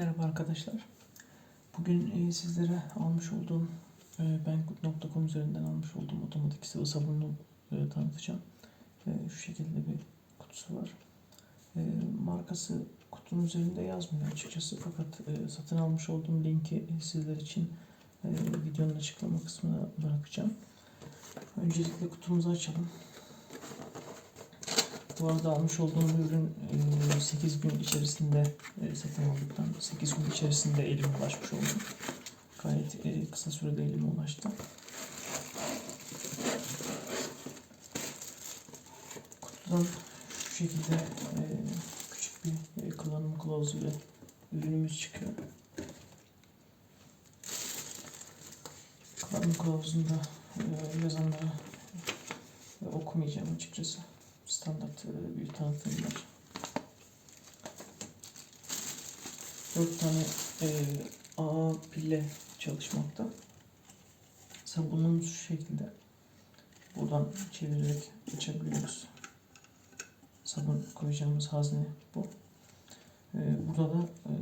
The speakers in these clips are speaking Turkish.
Merhaba arkadaşlar. Bugün e, sizlere almış olduğum e, Bankut.com üzerinden almış olduğum otomatik sıvı sabununu e, tanıtacağım. Şu şekilde bir kutusu var. Markası kutunun üzerinde yazmıyor açıkçası fakat satın almış olduğum linki sizler için videonun açıklama kısmına bırakacağım. Öncelikle kutumuzu açalım. Bu arada almış olduğum ürün e, 8 gün içerisinde satın aldıktan 8 gün içerisinde elime ulaşmış oldu. Gayet kısa sürede elime ulaştı. Kutudan şu şekilde küçük bir kullanım kılavuzu ile ürünümüz çıkıyor. Kullanım kılavuzunda yazanları okumayacağım açıkçası standart e, tanıtım var. Dört tane e, AA pille çalışmakta. Sabunumuz şu şekilde. Buradan çevirerek açabiliyoruz. Sabun koyacağımız hazne bu. E, burada da e,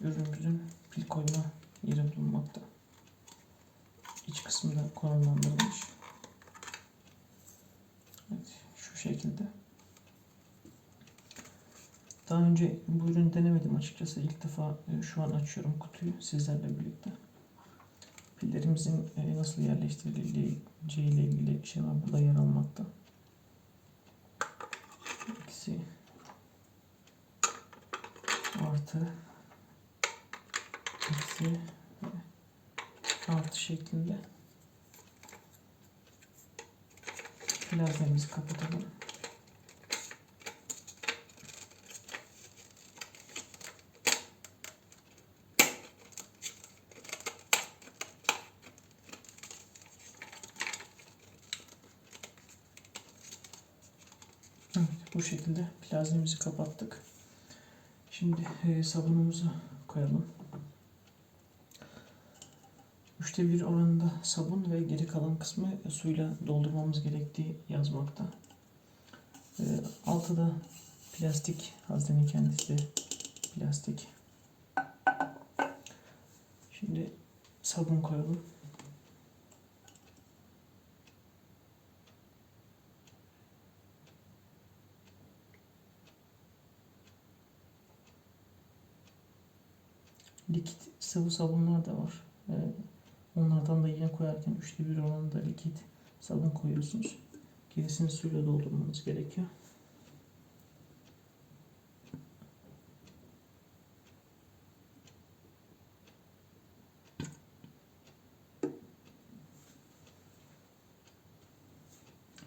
ürünümüzün pil koyma yeri bulunmakta. İç kısmında konumlandırılmış. Evet, şu şekilde. Daha önce bu ürünü denemedim açıkçası. İlk defa e, şu an açıyorum kutuyu sizlerle birlikte. Pillerimizin e, nasıl yerleştirileceği ile ilgili şeyler burada yer almakta. Eksi artı eksi artı şeklinde Plazmamızı kapatalım. Evet, bu şekilde plazmamızı kapattık. Şimdi e, sabunumuzu koyalım. Üçte bir oranında sabun ve geri kalan kısmı suyla doldurmamız gerektiği yazmakta. E, altı da plastik, haznenin kendisi plastik. Şimdi sabun koyalım. Likit sıvı sabunlar da var. Ee, onlardan da yine koyarken üçte bir oranında likit sabun koyuyorsunuz. Gerisini suyla doldurmanız gerekiyor.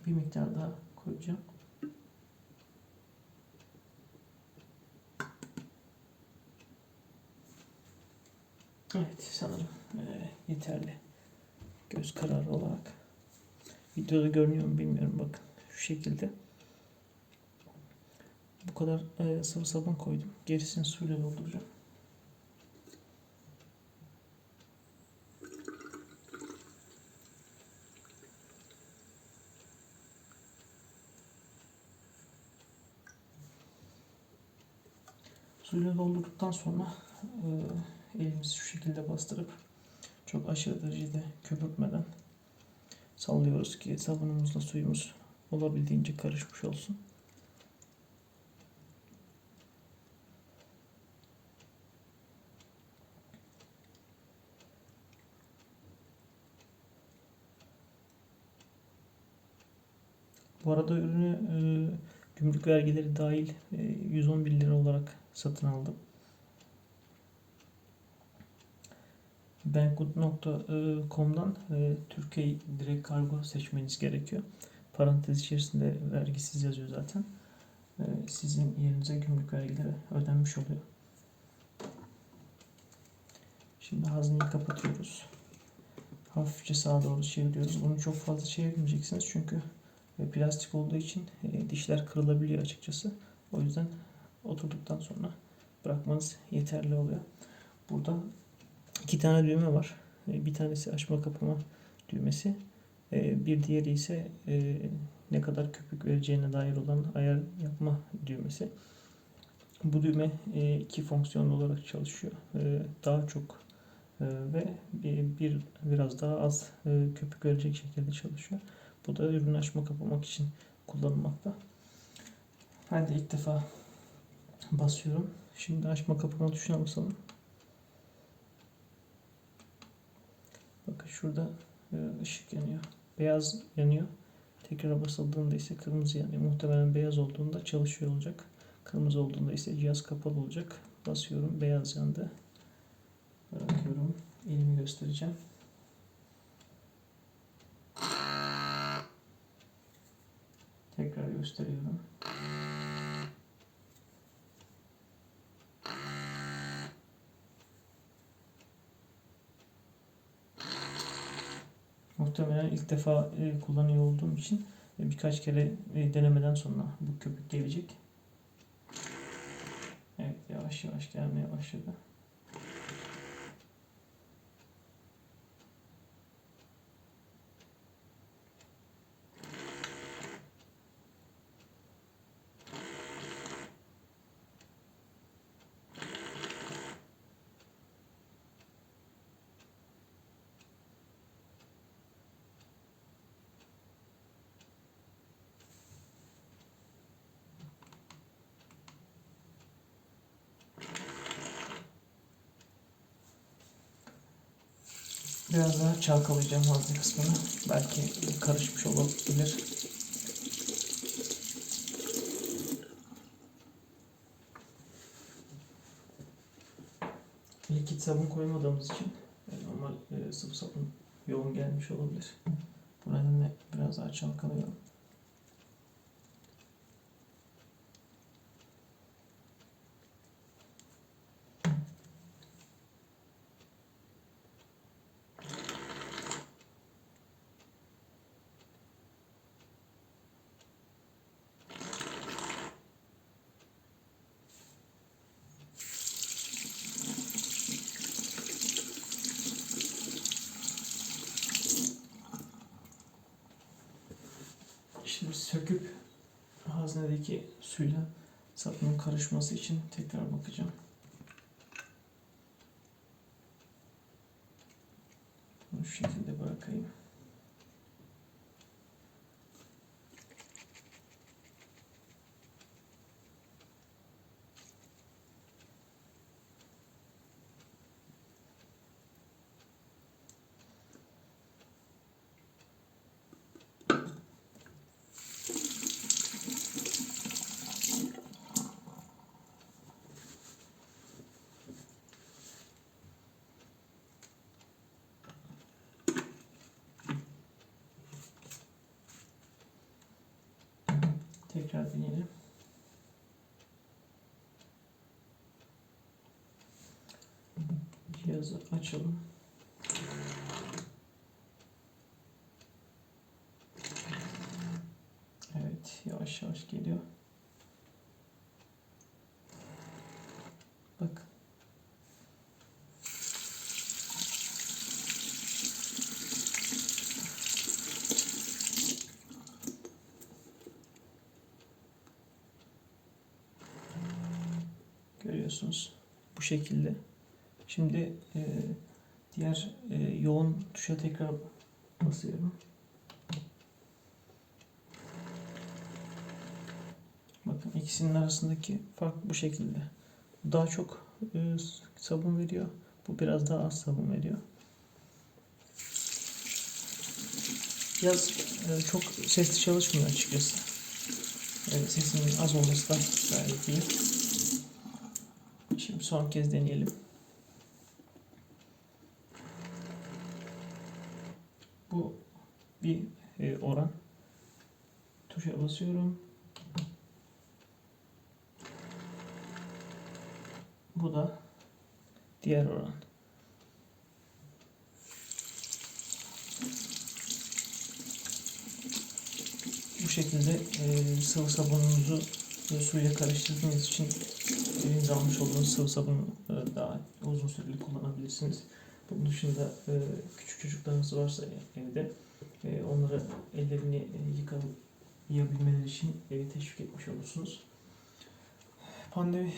Bir miktar daha koyacağım. Evet sanırım e, yeterli. Göz kararı olarak. Videoda görünüyor mu bilmiyorum bakın. Şu şekilde. Bu kadar e, sıvı sabun koydum. Gerisini suyla dolduracağım. Suyla doldurduktan sonra e, elimizi şu şekilde bastırıp çok aşırı derecede köpürtmeden sallıyoruz ki sabunumuzla suyumuz olabildiğince karışmış olsun. Bu arada ürünü e, gümrük vergileri dahil e, 111 lira olarak satın aldım. Bankut.com'dan e, Türkiye direkt kargo seçmeniz gerekiyor. Parantez içerisinde vergisiz yazıyor zaten. E, sizin yerinize gümrük vergileri ödenmiş oluyor. Şimdi hazneyi kapatıyoruz. Hafifçe sağa doğru çeviriyoruz. Bunu çok fazla çevirmeyeceksiniz çünkü e, plastik olduğu için dişler kırılabiliyor açıkçası. O yüzden oturduktan sonra bırakmanız yeterli oluyor. Burada iki tane düğme var. E, bir tanesi açma kapama düğmesi. E, bir diğeri ise e, ne kadar köpük vereceğine dair olan ayar yapma düğmesi. Bu düğme iki fonksiyonlu olarak çalışıyor. Daha çok ve bir, bir biraz daha az köpük verecek şekilde çalışıyor. Bu da ürün açma kapamak için kullanılmakta. Ben de ilk defa basıyorum. Şimdi açma kapama tuşuna basalım. Bakın şurada e, ışık yanıyor. Beyaz yanıyor. Tekrar basıldığında ise kırmızı yanıyor. Muhtemelen beyaz olduğunda çalışıyor olacak. Kırmızı olduğunda ise cihaz kapalı olacak. Basıyorum. Beyaz yandı. Bırakıyorum. Elimi göstereceğim. Tekrar gösteriyorum. Muhtemelen ilk defa e, kullanıyor olduğum için e, birkaç kere e, denemeden sonra bu köpük gelecek. Evet yavaş yavaş gelmeye başladı. Biraz daha çalkalayacağım hazne kısmını. Belki karışmış olabilir. Likit sabun koymadığımız için e, normal e, sıvı sabun yoğun gelmiş olabilir. Bu nedenle biraz daha çalkalıyorum. Şimdi söküp haznedeki suyla sabunun karışması için tekrar bakacağım. Bunu şu şekilde bırakayım. Tekrar deneyelim. Cihazı açalım. Evet, yavaş yavaş geliyor. Görüyorsunuz. Bu şekilde. Şimdi e, diğer e, yoğun tuşa tekrar basıyorum. Bakın ikisinin arasındaki fark bu şekilde. Daha çok e, sabun veriyor. Bu biraz daha az sabun veriyor. Biraz e, çok sesli çalışmıyor açıkçası. Evet, sesinin az olması da gayet iyi. Son kez deneyelim. Bu bir e, oran. Tuşa basıyorum. Bu da diğer oran. Bu şekilde e, sıvı sabununuzu suyla karıştırdığınız için elinize almış olduğunuz sıvı sabunu e, daha uzun süreli kullanabilirsiniz. Bunun dışında e, küçük çocuklarınız varsa evde e, onlara ellerini e, yıkayabilmeleri için teşvik etmiş olursunuz. pandemi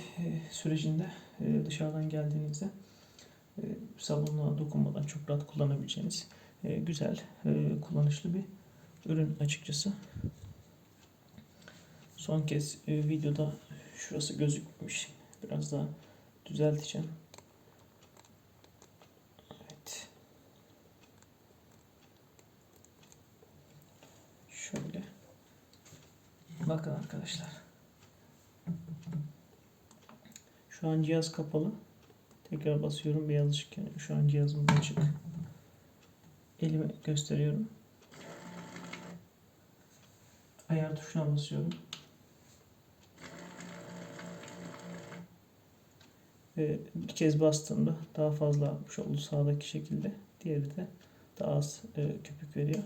sürecinde dışarıdan geldiğinizde sabunluğa dokunmadan çok rahat kullanabileceğiniz güzel, kullanışlı bir ürün açıkçası. Son kez videoda şurası gözükmüş. Biraz daha düzelteceğim. Evet. Şöyle. Bakın arkadaşlar. Şu an cihaz kapalı. Tekrar basıyorum beyaz ışık. Şu an cihazım açık. Elime gösteriyorum. Ayar tuşuna basıyorum. Ve bir kez bastığımda daha fazla artmış oldu sağdaki şekilde. Diğeri de daha az e, köpük veriyor.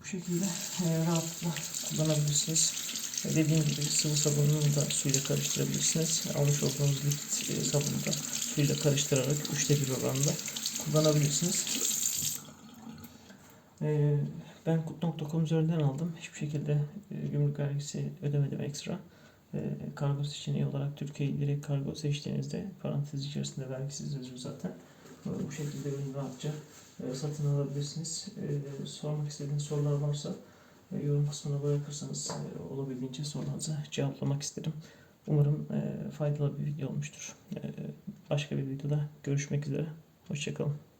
Bu şekilde e, rahatlıkla kullanabilirsiniz. Ve Dediğim gibi sıvı sabununu da suyla karıştırabilirsiniz. Almış olduğunuz likit e, sabunu da suyla karıştırarak üçte bir oranında kullanabilirsiniz. E, ben kut.com üzerinden aldım. Hiçbir şekilde e, gümrük vergisi ödemedim ekstra. E, kargo seçeneği olarak Türkiye direkt kargo seçtiğinizde parantez içerisinde vergisiz yazıyor zaten. E, bu şekilde ürünü rahatça e, satın alabilirsiniz. E, sormak istediğiniz sorular varsa e, yorum kısmına bırakırsanız e, olabildiğince sorularınızı cevaplamak isterim. Umarım faydalı bir video olmuştur. Başka bir videoda görüşmek üzere. Hoşçakalın.